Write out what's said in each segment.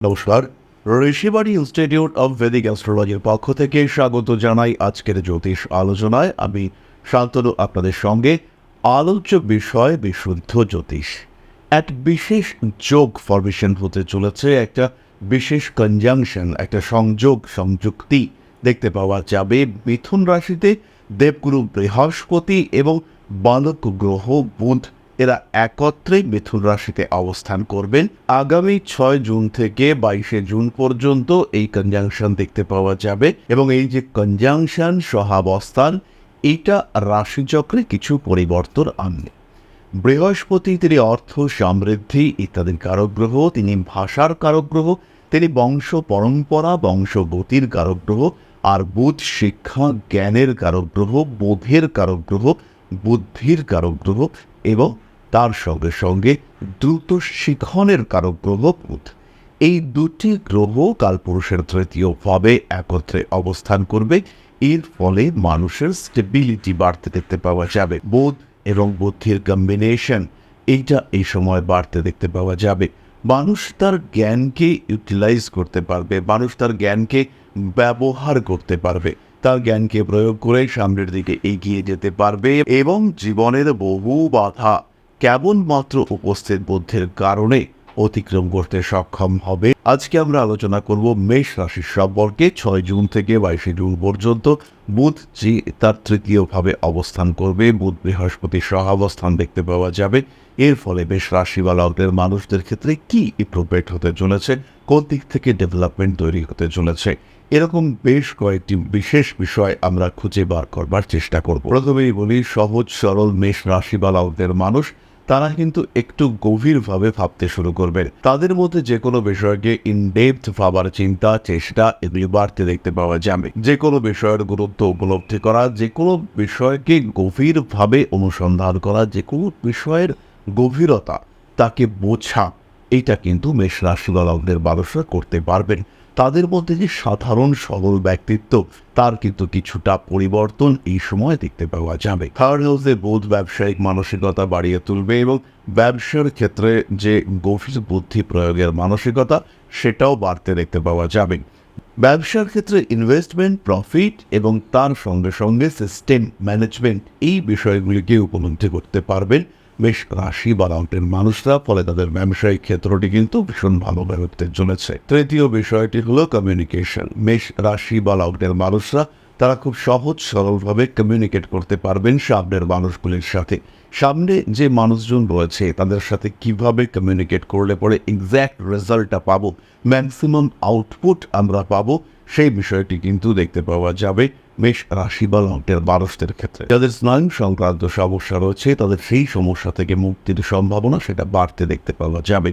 নমস্কার। Rishibari institute of Vedic অ্যাস্ট্রোলজির পক্ষ থেকে স্বাগত জানাই আজকের জ্যোতিষ আলোচনায়। আমি শান্তনু, আপনাদের সঙ্গে আলোচ্য বিষয় বিশুদ্ধ জ্যোতিষ। এক বিশেষ যোগ ফরমেশন হতে চলেছে, একটা বিশেষ কনজাংশন একটা সংযোগ, সংযুক্তি দেখতে পাওয়া যাবে। মিথুন রাশিতে দেবগুরু বৃহস্পতি এবং বালক গ্রহ বুধ এরা একত্রে মিথুন রাশিতে অবস্থান করবেন। আগামী ছয় জুন থেকে বাইশে জুন পর্যন্ত এই কনজাংশন দেখতে পাওয়া যাবে এবং এই যে কনজাংশন সহাবস্থান, এটা রাশিচক্রে কিছু পরিবর্তন আনবে। বৃহস্পতি, তিনি অর্থ সমৃদ্ধি ইত্যাদির কারক গ্রহ তিনি ভাষার কারক গ্রহ তিনি বংশ পরম্পরা বংশগতির কারক গ্রহ আর বুধ শিক্ষা, জ্ঞানের কারক গ্রহ বোধের কারক গ্রহ বুদ্ধির কারক গ্রহ এবং তার সঙ্গে সঙ্গে দ্রুত শিখনের কারক গ্রহ বুধ। এই দুটি গ্রহ কালপুরুষের তৃতীয় ভাবে একত্রে অবস্থান করবে। এর ফলে মানুষের স্টেবিলিটি বাড়তে দেখতে পাওয়া যাবে। বোধ এবং বুদ্ধির কম্বিনেশন এইটা এই সময় বাড়তে দেখতে পাওয়া যাবে। মানুষ তার জ্ঞানকে ইউটিলাইজ করতে পারবে। মানুষ তার জ্ঞানকে ব্যবহার করতে পারবে। তার জ্ঞানকে প্রয়োগ করে সামনের দিকে এগিয়ে যেতে পারবে এবং জীবনের বহু বাধা কেবলমাত্র উপস্থিত বুদ্ধির কারণে অতিক্রম করতে সক্ষম হবে? আজকে আমরা আলোচনা করব মেষ রাশির সম্পর্কে। ছয় জুন থেকে বাইশে জুন পর্যন্ত বুধ যে তার তৃতীয়ভাবে অবস্থান করবে। বুধ বৃহস্পতি সহাবস্থান দেখতে পাওয়া যাবে। এর ফলে বেশ রাশি মানুষদের ক্ষেত্রে কি ইম্প্রুভমেন্ট হতে চলেছে? কোন দিক থেকে ডেভেলপমেন্ট তৈরি হতে চলেছে? এরকম বেশ কয়েকটি বিশেষ বিষয় আমরা খুঁজে বার করবার চেষ্টা করব। প্রথমেই বলি, সহজ সরল মেষ রাশি মানুষ তারা কিন্তু একটু গভীরভাবে ভাবতে শুরু করবেন। তাদের মধ্যে যে কোনো বিষয়কে ইনডেপথ ভাবার চিন্তা, চেষ্টা এগুলি বাড়তে দেখতে পাওয়া যাবে। যে কোনো বিষয়ের গুরুত্ব উপলব্ধি করা যে কোনো বিষয়কে গভীরভাবে অনুসন্ধান করা যে কোনো বিষয়ের গভীরতা তাকে বোঝা, এটা কিন্তু মেষ রাশি লগ্নের মানুষরা করতে পারবেন। তাদের মধ্যে যে সাধারণ সরল ব্যক্তিত্ব, তার কিন্তু কিছুটা পরিবর্তন এই সময় দেখতে পাওয়া যাবে। থার্ড হাউসে বোধ ব্যবসায়িক মানসিকতা বাড়িয়ে তুলবে এবং ব্যবসার ক্ষেত্রে যে গভীর বুদ্ধি প্রয়োগের মানসিকতা, সেটাও বাড়তে দেখতে পাওয়া যাবে। ব্যবসার ক্ষেত্রে ইনভেস্টমেন্ট প্রফিট এবং তার সঙ্গে সঙ্গে সিস্টেম ম্যানেজমেন্ট এই বিষয়গুলিকে উপলব্ধি করতে পারবেন। বেশ রাশি বা লগ্নের মানুষরা, ফলে তাদের ব্যবসায়িক ক্ষেত্রটি কিন্তু ভীষণ ভালোভাবে উঠতে চলেছে। তৃতীয় বিষয়টি হলো কমিউনিকেশন মেষ রাশি বা লগ্নের মানুষরা, তারা খুব সহজ সরলভাবে কমিউনিকেট করতে পারবেন সামনের মানুষগুলির সাথে। সামনে যে মানুষজন রয়েছে, তাদের সাথে কীভাবে কমিউনিকেট করলে পরে এক্স্যাক্ট রেজাল্টটা পাবো ম্যাক্সিমাম আউটপুট আমরা পাবো, সেই বিষয়টি কিন্তু দেখতে পাওয়া যাবে। মেষ রাশি বা লগ্নের মানুষদের ক্ষেত্রে। যাদের স্নায়ু সংক্রান্ত সমস্যা রয়েছে, তাদের সেই সমস্যা থেকে মুক্তির সম্ভাবনা সেটা বাড়তে দেখতে পাওয়া যাবে।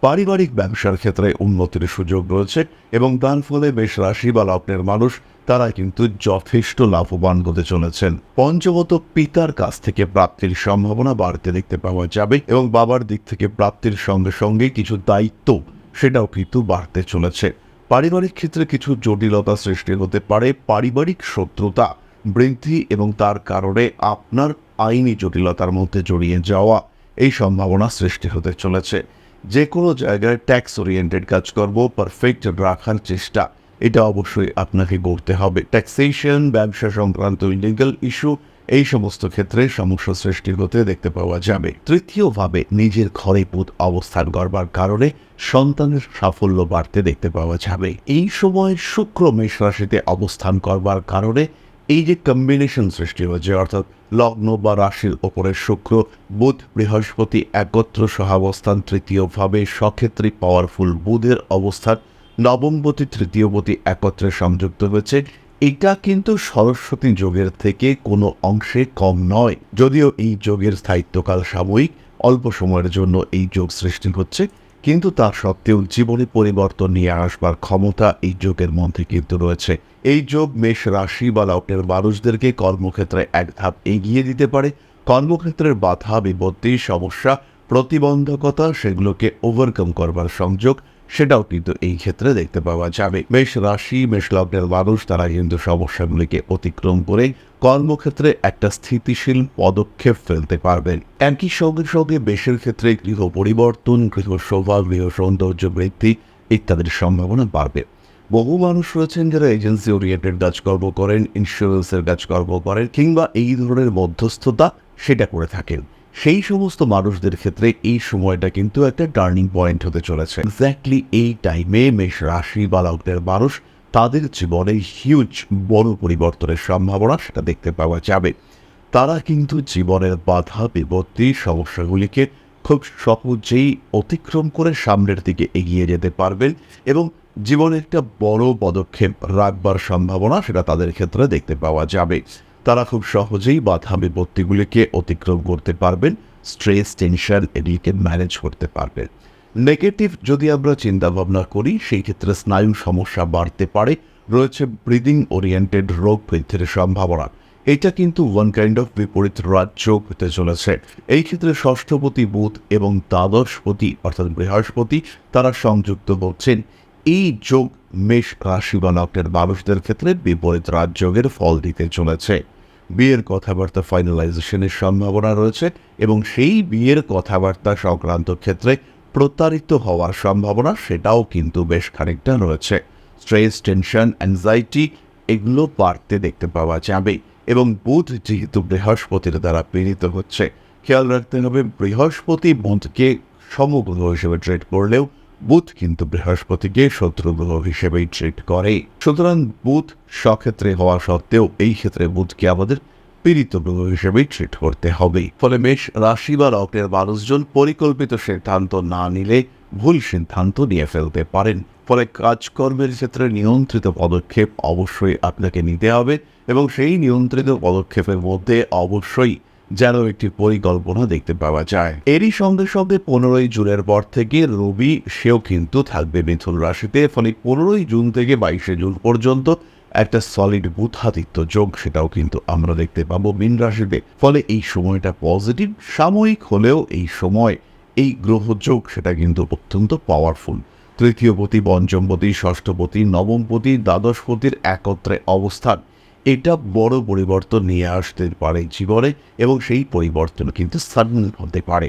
পারিবারিক ব্যবসার ক্ষেত্রে উন্নতির সুযোগ রয়েছে এবং তার ফলে বেশ রাশি বা লগ্নের মানুষ তারা কিন্তু যথেষ্ট লাভবান হতে চলেছেন। পঞ্চমত পিতার কাছ থেকে প্রাপ্তির সম্ভাবনা বাড়তে দেখতে পাওয়া যাবে এবং বাবার দিক থেকে প্রাপ্তির সঙ্গে সঙ্গে কিছু দায়িত্ব সেটাও কিন্তু বাড়তে চলেছে। পারিবারিক ক্ষেত্রে কিছু জটিলতা সৃষ্টি হতে পারে পারিবারিক শত্রুতা, বৃদ্ধি এবং তার কারণে আপনার আইনি জটিলতার মধ্যে জড়িয়ে যাওয়া এই সম্ভাবনা সৃষ্টি হতে চলেছে। যে কোনো জায়গায় ট্যাক্স ওরিয়েন্টেড কাজকর্ম পারফেক্ট রাখার চেষ্টা, এটা অবশ্যই আপনাকে করতে হবে। ট্যাক্সেশন ব্যবসা সংক্রান্ত ইলিগাল ইস্যু এই সমস্ত ক্ষেত্রে সমস্যা সৃষ্টি হতে দেখতে পাওয়া যাবে। তৃতীয়ভাবে, নিজের ঘরে পুত অবস্থান করবার কারণে সন্তানের সাফল্য বাড়তে দেখতে পাওয়া যাবে। এই সময় শুক্র মেষ রাশিতে অবস্থান করবার কারণে এই যে কম্বিনেশন সৃষ্টি হয়েছে, অর্থাৎ লগ্ন বা রাশির ওপরে শুক্র, বুধ, বৃহস্পতি একত্র সহাবস্থান তৃতীয়ভাবে সক্ষেত্রী পাওয়ারফুল বুধের অবস্থান, নবমপতি, তৃতীয়পতি একত্রে সংযুক্ত হয়েছে। এটা কিন্তু সরস্বতী যোগের থেকে কোনো অংশে কম নয়। যদিও এই যোগের স্থায়িত্বকাল সাময়িক, অল্প সময়ের জন্য এই যোগ সৃষ্টি হচ্ছে। কিন্তু তার সত্ত্বেও জীবনে পরিবর্তন নিয়ে আসবার ক্ষমতা এই যোগের মধ্যে কিন্তু রয়েছে। এই যোগ মেষ রাশি বা লগ্নের মানুষদেরকে কর্মক্ষেত্রে এক ধাপ এগিয়ে দিতে পারে। কর্মক্ষেত্রের বাধা, বিপত্তি, সমস্যা, প্রতিবন্ধকতা, সেগুলোকে ওভারকাম করবার সংযোগ সেটাও কিন্তু এই ক্ষেত্রে দেখতে পাওয়া যাবে। মেষ রাশি, মেষ লগ্নের মানুষ, তারা কিন্তু সমস্যাগুলিকে অতিক্রম করে কর্মক্ষেত্রে একটা স্থিতিশীল পদক্ষেপ ফেলতে পারবেন। একই সঙ্গে সঙ্গে বেশের ক্ষেত্রে গৃহ পরিবর্তন, গৃহ শোভা, গৃহ সৌন্দর্য বৃদ্ধি ইত্যাদির সম্ভাবনা বাড়বে। বহু মানুষ রয়েছেন যারা এজেন্সি ওরিয়েন্টেড কাজকর্ম করেন ইন্স্যুরেন্সের কাজকর্ম করেন কিংবা এই ধরনের মধ্যস্থতা সেটা করে থাকেন। সেই সমস্ত মানুষদের ক্ষেত্রে এই সময়টা কিন্তু একটা টার্নিং পয়েন্ট হতে চলেছে। এক্স্যাক্টলি এই টাইমে মেষ রাশি বা লগ্নের মানুষ তাদের জীবনে হিউজ বড় পরিবর্তনের সম্ভাবনা সেটা দেখতে পাওয়া যাবে। তারা কিন্তু জীবনের বাধা, বিপত্তি, সমস্যাগুলিকে খুব সহজেই অতিক্রম করে সামনের দিকে এগিয়ে যেতে পারবেন এবং জীবনে একটা বড় পদক্ষেপ রাখবার সম্ভাবনা সেটা তাদের ক্ষেত্রে দেখতে পাওয়া যাবে। তারা খুব সহজেই বাধা বিপত্তিগুলিকে অতিক্রম করতে পারবেন, স্ট্রেস, টেনশন, এদিকে ম্যানেজ করতে পারবেন। নেগেটিভ যদি আমরা চিন্তাভাবনা করি, সেই ক্ষেত্রে স্নায়ু সমস্যা বাড়তে পারে। রয়েছে ব্রিদিং ওরিয়েন্টেড রোগ বৃদ্ধির সম্ভাবনা। এটা কিন্তু ওয়ান কাইন্ড অফ বিপরীত রাজ্য হতে চলেছে। এই ক্ষেত্রে ষষ্ঠপতি বুধ এবং দ্বাদশপতি, অর্থাৎ বৃহস্পতি, তারা সংযুক্ত হচ্ছেন। এই যোগ মেষ রাশি বা লগ্নের মানুষদের ক্ষেত্রে বিপরীত রাজযোগের ফল দিতে চলেছে। বিয়ের কথাবার্তা ফাইনালাইজেশনের সম্ভাবনা রয়েছে এবং সেই বিয়ের কথাবার্তা সংক্রান্ত ক্ষেত্রে প্রতারিত হওয়ার সম্ভাবনা সেটাও কিন্তু বেশ খানিকটা রয়েছে। স্ট্রেস টেনশন অ্যাংজাইটি এগুলো বাড়তে দেখতে পাওয়া যাবে এবং বুধ যেহেতু বৃহস্পতির দ্বারা পীড়িত হচ্ছে, খেয়াল রাখতে হবে বৃহস্পতি বুধকে সমগ্র হিসেবে ট্রেড করলেও বুধ কিন্তু বৃহস্পতিকে শত্রু গ্রহ হিসেবেই ট্রিট করে। সুতরাং বুধ সক্ষেত্রে হওয়া সত্ত্বেও এই ক্ষেত্রে বুধকে আমাদের পীড়িত গ্রহ হিসেবেই ট্রিট করতে হবে। ফলে মেষ রাশি বা লগ্নের মানুষজন পরিকল্পিত সিদ্ধান্ত না নিলে ভুল সিদ্ধান্ত নিয়ে ফেলতে পারেন। ফলে কাজকর্মের ক্ষেত্রে নিয়ন্ত্রিত পদক্ষেপ অবশ্যই আপনাকে নিতে হবে এবং সেই নিয়ন্ত্রিত পদক্ষেপের মধ্যে অবশ্যই যেন একটি পরিকল্পনা দেখতে পাওয়া যায়। এরই সঙ্গে সঙ্গে পনেরোই জুনের পর থেকে রবি, সেও কিন্তু থাকবে মিথুন রাশিতে। ফলে পনেরোই জুন থেকে বাইশে জুন পর্যন্ত একটা সলিড বুধাদিত্য যোগ সেটাও কিন্তু আমরা দেখতে পাবো মীন রাশিতে। ফলে এই সময়টা পজিটিভ সাময়িক হলেও এই সময় এই গ্রহযোগ সেটা কিন্তু অত্যন্ত পাওয়ারফুল তৃতীয়পতি পঞ্চমপতি ষষ্ঠপতি নবমপতি দ্বাদশপতির একত্রে অবস্থান। এটা বড় পরিবর্তন নিয়ে আসতে পারে জীবনে এবং সেই পরিবর্তন কিন্তু সাডেন হতে পারে।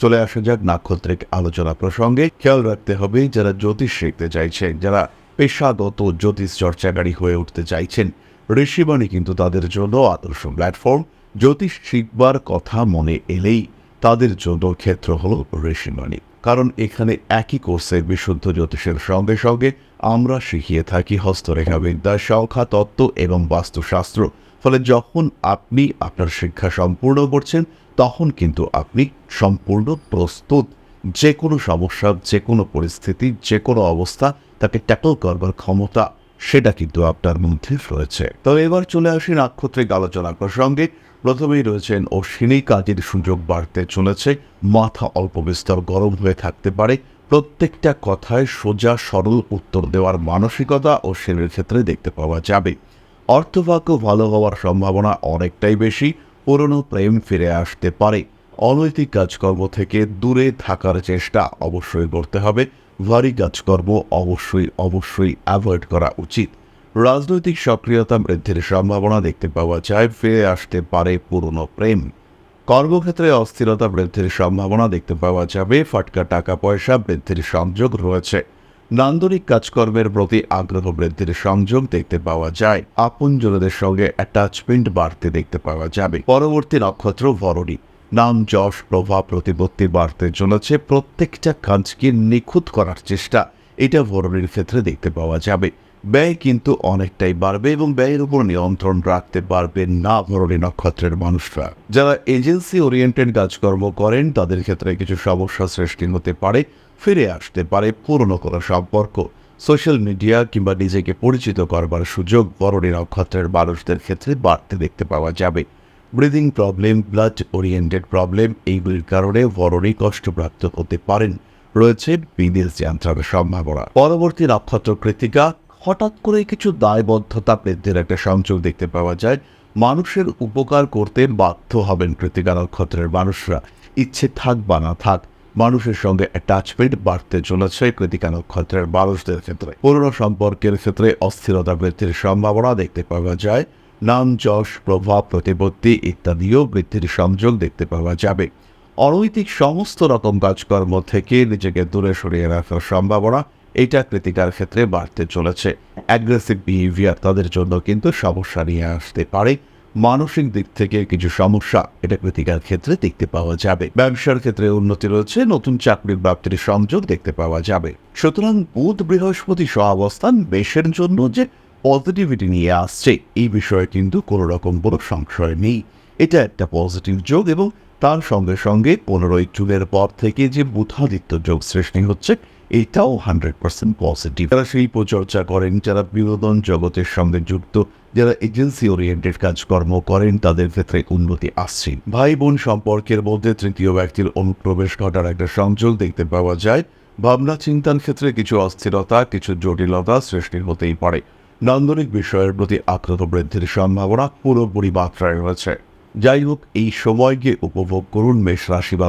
চলে আসা যাক নাক্ষত্রিক আলোচনা প্রসঙ্গে। খেয়াল রাখতে হবে যারা জ্যোতিষ শিখতে চাইছেন, যারা পেশাগত জ্যোতিষ চর্চাকারী হয়ে উঠতে চাইছেন ঋষিবাণী কিন্তু তাদের জন্য আদর্শ প্ল্যাটফর্ম। জ্যোতিষ শিখবার কথা মনে এলেই তাদের জন্য ক্ষেত্র হল ঋষিবাণী কারণ এখানে একই কোর্সের বিশুদ্ধ জ্যোতিষের সঙ্গে সঙ্গে আমরা শিখিয়ে থাকি হস্তরেখা বিদ্যা সংখ্যা তত্ত্ব এবং বাস্তুশাস্ত্র। ফলে যখন আপনি আপনার শিক্ষা সম্পূর্ণ করছেন, তখন কিন্তু আপনি সম্পূর্ণ প্রস্তুত। যে কোনো সমস্যা যে কোনো পরিস্থিতি যে কোনো অবস্থা তাকে ট্যাকল করবার ক্ষমতা, সেটা কিন্তু আপনার মধ্যে রয়েছে। তবে এবার চলে আসি নাক্ষত্রিক আলোচনা প্রসঙ্গে প্রথমেই রয়েছেন অশ্বিনী, কাজের সুযোগ বাড়তে চলেছে, মাথা অল্প বিস্তর গরম হয়ে থাকতে পারে প্রত্যেকটা কথায় সোজা, সরল উত্তর দেওয়ার মানসিকতা অশ্বিনীর ক্ষেত্রে দেখতে পাওয়া যাবে। অর্থভাগ্য ভালো হওয়ার সম্ভাবনা অনেকটাই বেশি, পুরনো প্রেম ফিরে আসতে পারে। অনৈতিক কাজকর্ম থেকে দূরে থাকার চেষ্টা অবশ্যই করতে হবে। ভারী কাজকর্ম অবশ্যই অবশ্যই অ্যাভয়েড করা উচিত। রাজনৈতিক সক্রিয়তা বৃদ্ধির সম্ভাবনা দেখতে পাওয়া যায়, ফিরে আসতে পারে পুরনো প্রেম। কর্মক্ষেত্রে অস্থিরতা বৃদ্ধির সম্ভাবনা দেখতে পাওয়া যাবে। ফাটকা টাকা পয়সা বৃদ্ধির সংযোগ রয়েছে। নান্দনিক কাজকর্মের প্রতি আগ্রহ বৃদ্ধির সংযোগ দেখতে পাওয়া যায়। আপন আপনজনদের সঙ্গে অ্যাটাচমেন্ট বাড়তে দেখতে পাওয়া যাবে। পরবর্তী নক্ষত্র ভরণী নাম, যশ, প্রভাব, প্রতিপত্তি বাড়তে চলেছে। প্রত্যেকটা কাজকে নিখুঁত করার চেষ্টা। এটা ভরণীর ক্ষেত্রে দেখতে পাওয়া যাবে। ব্যয় কিন্তু অনেকটাই বাড়বে এবং ব্যয়ের উপর নিয়ন্ত্রণ রাখতে পারবে না ভরণী নক্ষত্রের মানুষরা। যারা এজেন্সি ওরিয়েন্টেড কাজকর্ম করেন, তাদের ক্ষেত্রে কিছু সমস্যা সৃষ্টি হতে পারে, ফিরে আসতে পারে পুরনো কোনো সম্পর্ক। সোশ্যাল মিডিয়া কিংবা নিজেকে পরিচিত করবার সুযোগ বরণী নক্ষত্রের মানুষদের ক্ষেত্রে বাড়তে দেখতে পাওয়া যাবে। Breathing problem, blood oriented problem, এইগুলির কারণে ভরণী কষ্টপ্রাপ্ত হতে পারেন। রয়েছে বিদেশ যাত্রার সম্ভাবনা। পরবর্তী নক্ষত্র কৃতিকা হঠাৎ করে কিছু দায়বদ্ধতা বৃদ্ধির একটা সংযোগ দেখতে পাওয়া যায়। মানুষের উপকার করতে বাধ্য হবেন কৃতিকা নক্ষত্রের মানুষরা। ইচ্ছে থাক বা না থাক, মানুষের সঙ্গে অ্যাটাচমেন্ট বাড়তে চলেছে কৃতিকা নক্ষত্রের মানুষদের ক্ষেত্রে। পুরনো সম্পর্কের ক্ষেত্রে অস্থিরতা বৃদ্ধির সম্ভাবনা দেখতে পাওয়া যায়। নাম, যশ, প্রভাব, প্রতিপত্তি ইত্যাদিও বৃদ্ধির সংযোগ দেখতে পাওয়া যাবে। অনৈতিক সমস্ত রকম কাজকর্ম থেকে নিজেকে দূরে সরিয়ে রাখার সম্ভাবনা এটা কৃতিকার ক্ষেত্রে বাড়তে চলেছে। অ্যাগ্রেসিভ বিহেভিয়ার তাদের জন্য কিন্তু সমস্যা নিয়ে আসতে পারে। মানসিক দিক থেকে কিছু সমস্যা, এটা কৃতিকার ক্ষেত্রে দেখতে পাওয়া যাবে। ব্যবসার ক্ষেত্রে উন্নতি রয়েছে, নতুন চাকরির প্রাপ্তির সংযোগ দেখতে পাওয়া যাবে। সুতরাং বুধ বৃহস্পতি সহাবস্থান বেশের জন্য যে পজিটিভিটি নিয়ে আসছে, এই বিষয়ে কিন্তু কোনো রকম কোনো সংশয় নেই। এটা একটা পজিটিভ যোগ এবং তার সঙ্গে সঙ্গে পনেরোই জুনের পর থেকে যে বুধাদিত্য যোগ সৃষ্টি হচ্ছে এটাও হান্ড্রেড পার্সেন্ট পজিটিভ যারা শিল্প চর্চা করেন, যারা বিনোদন জগতের সঙ্গে যুক্ত, যারা এজেন্সি ওরিয়েন্টেড কাজকর্ম করেন, তাদের ক্ষেত্রে উন্নতি আসছে। ভাই বোন সম্পর্কের মধ্যে তৃতীয় ব্যক্তির অনুপ্রবেশ ঘটার একটা সংযোগ দেখতে পাওয়া যায়। ভাবনা চিন্তার ক্ষেত্রে কিছু অস্থিরতা, কিছু জটিলতা সৃষ্টি হতেই পারে। নান্দনিক বিষয়ের প্রতি আগ্রহ বৃদ্ধির সম্ভাবনা পুরোপুরি মাত্রায় রয়েছে। যাই হোক, এই সময়কে উপভোগ করুন মেষ রাশি বা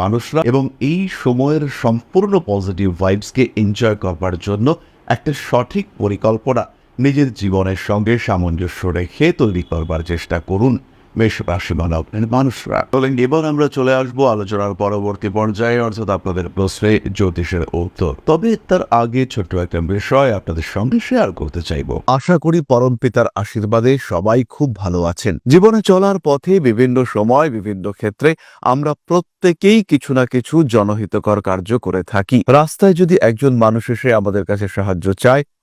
মানুষরা এবং এই সময়ের সম্পূর্ণ পজিটিভ ভাইবসকে এনজয় করবার জন্য একটা সঠিক পরিকল্পনা নিজের জীবনের সঙ্গে সামঞ্জস্য রেখে তৈরি করবার চেষ্টা করুন। মেষ রাশি বা লগ্নের মানুষরা। চলেন এবার আমরা চলে আসব আলোচনার পরবর্তী পর্যায়ে, অর্থাৎ আপনাদের প্রশ্নে জ্যোতিষের উত্তর। তবে তার আগে ছোট্ট একটা বিষয় আপনাদের সঙ্গে শেয়ার করতে চাইব। আশা করি পরম পিতার আশীর্বাদে সবাই খুব ভালো আছেন। জীবনে চলার পথে বিভিন্ন সময়, বিভিন্ন ক্ষেত্রে আমরা প্রত্যেকেই কিছু না কিছু জনহিতকর কার্য করে থাকি। রাস্তায় যদি একজন মানুষ এসে আমাদের কাছে সাহায্য চায়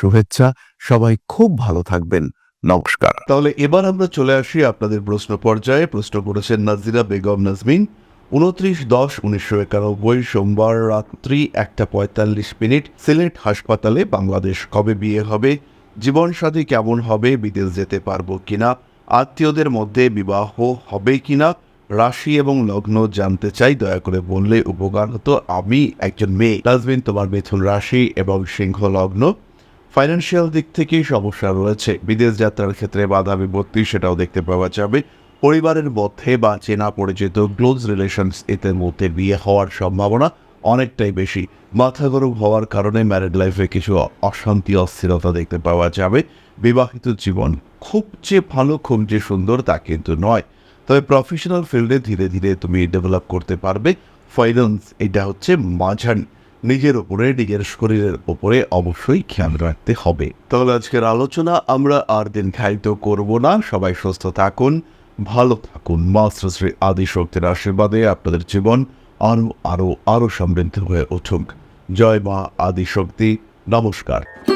শুভেচ্ছা। সবাই খুব ভালো থাকবেন। নমস্কার। তাহলে এবার আমরা চলে আসি আপনাদের প্রশ্ন পর্যায়ে। প্রশ্ন করেছেন নাজিরা বেগম নাজমিন। উনত্রিশ দশ উনিশশো একানব্বই সোমবার রাত্রি একটা পঁয়তাল্লিশ মিনিট। সিলেট হাসপাতালে বাংলাদেশ কবে বিয়ে হবে? জীবনসাথী কেমন হবে? বিদেশ যেতে পারব কিনা? আত্মীয়দের মধ্যে বিবাহ হবে কিনা? রাশি এবং লগ্ন জানতে চাই। দয়া করে বললে উপকার হতো। আমি একজন মেয়ে। নাজমিন, তোমার মিথুন রাশি এবং সিংহ লগ্ন। ফাইন্যান্সিয়াল দিক থেকেই সমস্যা রয়েছে। বিদেশ যাত্রার ক্ষেত্রে বাধা বিপত্তি সেটাও দেখতে পাওয়া যাবে। পরিবারের মধ্যে বা চেনা পরিচিত ক্লোজ রিলেশনস এদের মধ্যে বিয়ে হওয়ার সম্ভাবনা অনেকটাই বেশি। মাথা গরম হওয়ার কারণে ম্যারিড লাইফে কিছু অশান্তি, অস্থিরতা দেখতে পাওয়া যাবে। বিবাহিত জীবন খুব যে ভালো, খুব যে সুন্দর তা কিন্তু নয়। তবে প্রফেশনাল ফিল্ডে ধীরে ধীরে তুমি ডেভেলপ করতে পারবে। ফাইন্যান্স এটা হচ্ছে মাঝারি। নিজের ওপরে নিজের শরীরের উপরে অবশ্যই খেয়াল রাখতে হবে। তাহলে আজকের আলোচনা আমরা আর দিন খায়িত করব না। সবাই সুস্থ থাকুন, ভালো থাকুন। মাস্টার শ্রী আদি শক্তির আশীর্বাদে আপনাদের জীবন আরও আরও আরও সমৃদ্ধ হয়ে উঠুক। জয় মা আদি শক্তি নমস্কার।